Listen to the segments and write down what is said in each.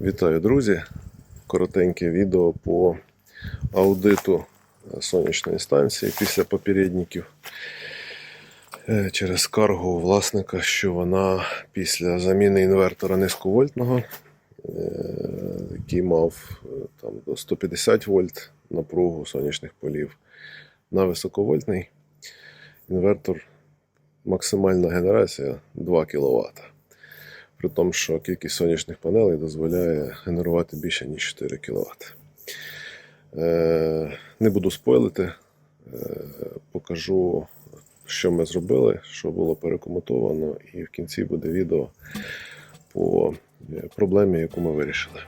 Вітаю, друзі! Коротеньке відео по аудиту сонячної станції після попередників Е, через скаргу власника, що вона після заміни інвертора низьковольтного, е, який мав е, там, до 150 вольт напругу сонячних полів, на високовольтний інвертор максимальна генерація 2 кВт. При тому, що кількість сонячних панелей дозволяє генерувати більше, ніж 4 кВт. Е, не буду спойлити, е, покажу, що ми зробили, що було перекомутовано, і в кінці буде відео по е, проблемі, яку ми вирішили.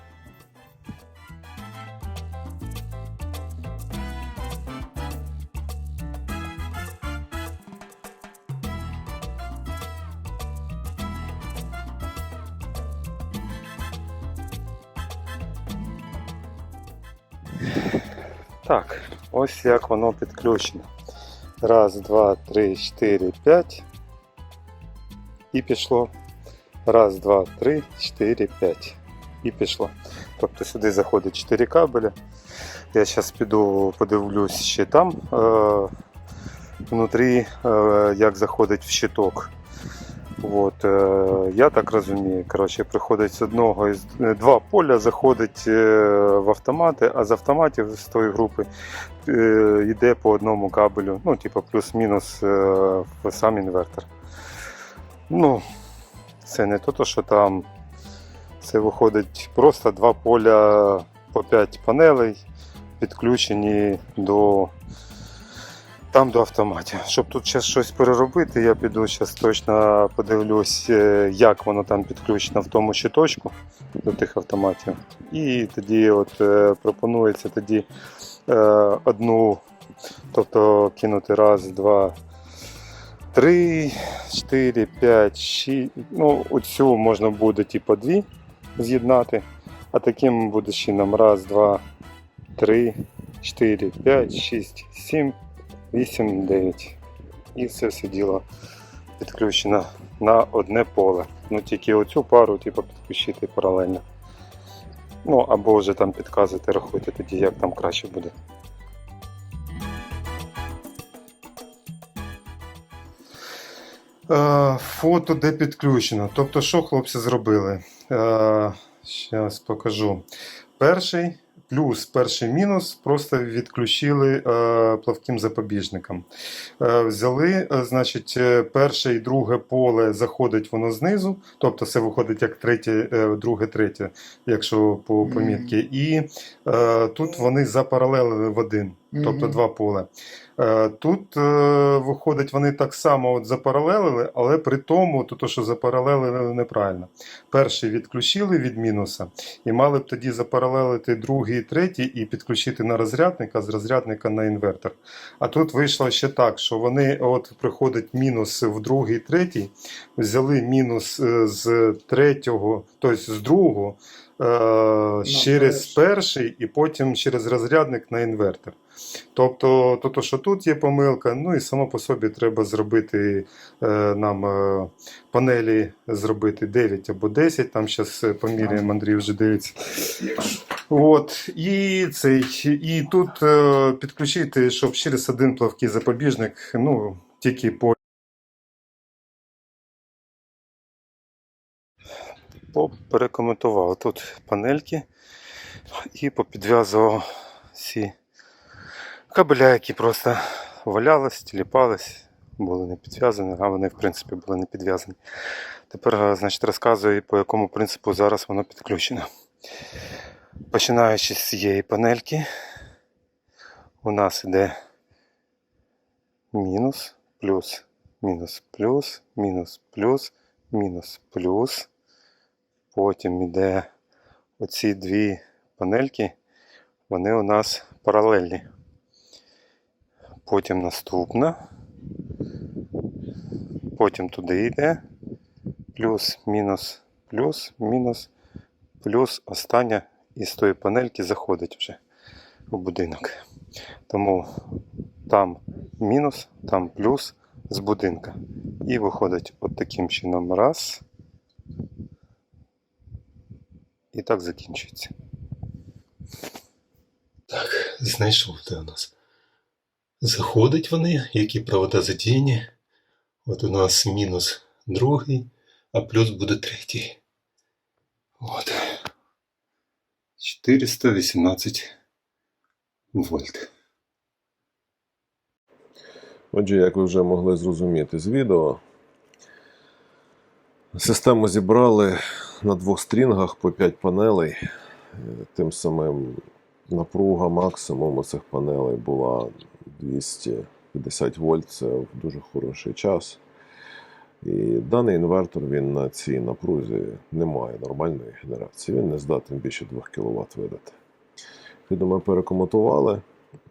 Так, ось як воно підключено. Раз, два, три, чотири, п'ять. І пішло. Раз, два, три, чотири, п'ять. І пішло. Тобто сюди заходить 4 кабеля. Я зараз піду подивлюсь ще там е, внутрі, е, як заходить в щиток. От, е, я так розумію, коротше, приходить з одного із е, два поля, заходить е, в автомати, а з автоматів з тої групи йде по одному кабелю, ну, типу, плюс-мінус в сам інвертор. Ну, це не то, що там. Це виходить просто два поля по 5 панелей, підключені до там до автоматів. Щоб тут ще щось переробити, я піду зараз точно подивлюсь, е, як воно там підключено в тому щиточку до тих автоматів. І тоді от е, пропонується тоді е, одну, тобто кинути раз, два. 3, 4, 5, 6. Ну, оцю можна буде типу, дві з'єднати. А таким буде чином. Раз, два, три, 4, 5, 6, 7, 8-9. І це все діло підключено на одне поле. Ну Тільки оцю пару типу, підключити паралельно. Ну або вже там підказувати, рахуйте тоді, як там краще буде. Е, фото де підключено. Тобто, що хлопці зробили? Е, Зараз покажу. Перший плюс, перший мінус просто відключили е, плавким запобіжником. Е, взяли, е, значить, перше і друге поле заходить воно знизу, тобто це виходить як третє, друге, третє, якщо по помітки. І тут вони запаралелили в один, тобто два поля. Е, Тут е, виходить, вони так само от запаралелили, але при тому, то, то що запаралелили неправильно. Перший відключили від мінуса, і мали б тоді запаралелити другий і третій і підключити на розрядник, а з розрядника на інвертор. А тут вийшло ще так, що вони от приходить мінус в другий і третій, взяли мінус е, з третього, тобто з другого. Через перший. перший і потім через розрядник на інвертор. Тобто, то, то, що тут є помилка, ну і само по собі треба зробити е, нам е, панелі зробити 9 або 10, там зараз поміряємо, Андрій вже дивиться. От, і, цей, і тут е, підключити, щоб через один плавкий запобіжник, ну, тільки по. Перекоментував тут панельки і попідв'язував всі кабеля, які просто валялись, тіліпались, були не підв'язані, а вони, в принципі, були не підв'язані. Тепер, е, значить, розказую, по якому принципу зараз воно підключено. Починаючи з цієї панельки, у нас іде мінус, плюс, мінус, плюс, мінус, плюс, мінус, плюс. Потім іде оці дві панельки, вони у нас паралельні. Потім наступна. Потім туди йде. Плюс, мінус, плюс, мінус, плюс остання із тої панельки заходить вже у будинок. Тому там мінус, там плюс з будинка. І виходить от таким чином раз. І так закінчується. Так, знайшов де у нас. Заходять вони, які провода задіяні. От у нас мінус другий, а плюс буде третій. От. 418 вольт. Отже, як ви вже могли зрозуміти з відео, систему зібрали на двох стрінгах по 5 панелей. Тим самим напруга максимум цих панелей була 250 вольт, це в дуже хороший час. І даний інвертор він на цій напрузі не має нормальної генерації. Він не здатен більше 2 кВт видати. Відповідно, ми перекомутували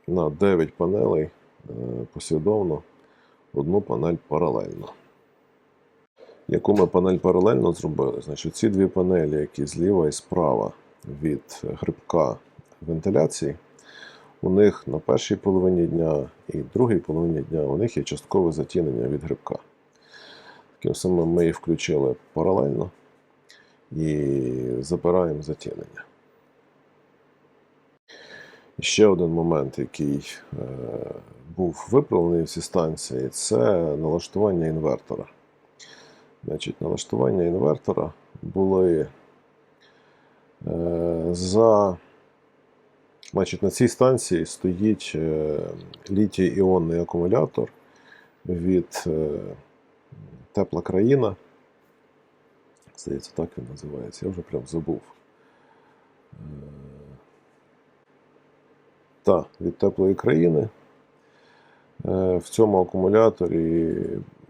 на 9 панелей е, послідовно одну панель паралельно. Яку ми панель паралельно зробили? Значить, ці дві панелі, які зліва і справа від грибка вентиляції, у них на першій половині дня і другій половині дня у них є часткове затінення від грибка. Таким самим ми їх включили паралельно і забираємо затінення. Ще один момент, який е, був виправлений в цій станції, це налаштування інвертора. Значить, налаштування інвертора були е, за. Значить, на цій станції стоїть е, літій-іонний акумулятор від е, Тепла країна. Здається, так він називається. Я вже прям забув. Е, та, від теплої країни. В цьому акумуляторі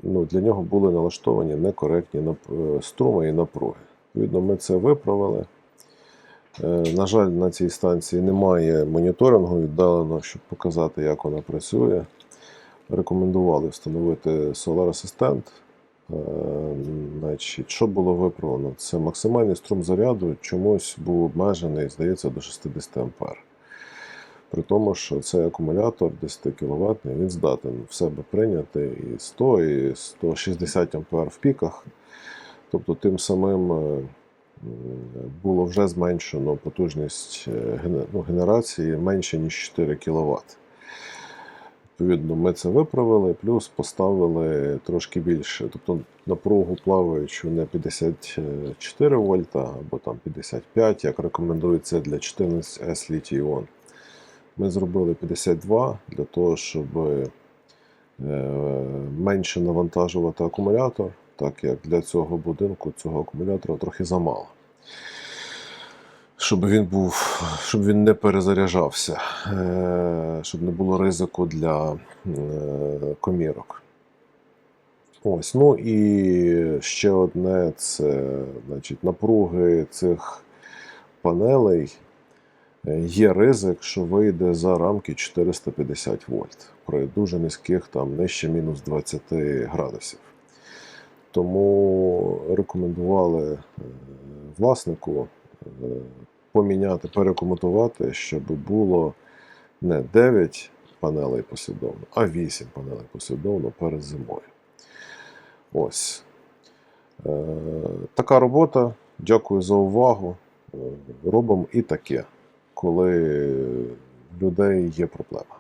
ну, для нього були налаштовані некоректні струми і напруги. Відповідно, ми це виправили. Е, На жаль, на цій станції немає моніторингу віддалено, щоб показати, як вона працює. Рекомендували встановити Solar Assistant. Е, Значить, що було виправлено? Це максимальний струм заряду чомусь був обмежений, здається, до 60 А. При тому, що цей акумулятор 10 кВт, він здатен в себе прийняти і 100, і 160 А в піках. Тобто, тим самим е, було вже зменшено потужність е, ну, генерації менше, ніж 4 кВт. Відповідно, ми це виправили, плюс поставили трошки більше. Тобто напругу плаваючу не 54 вольта або там 55, як рекомендується для 14S літій-іон. Ми зробили 52 для того, щоб е, менше навантажувати акумулятор, так як для цього будинку цього акумулятора трохи замало. Щоб він був, щоб він не перезаряджався, е, щоб не було ризику для е, комірок. Ось, ну і ще одне це значить, напруги цих панелей. Е, Є ризик, що вийде за рамки 450 вольт при дуже низьких, там нижче мінус 20 градусів. Тому рекомендували е, власнику е, поміняти, перекомутувати, щоб було не 9 панелей послідовно, а 8 панелей послідовно перед зимою. Ось. Е, така робота. Дякую за увагу. Робимо і таке, коли в людей є проблема.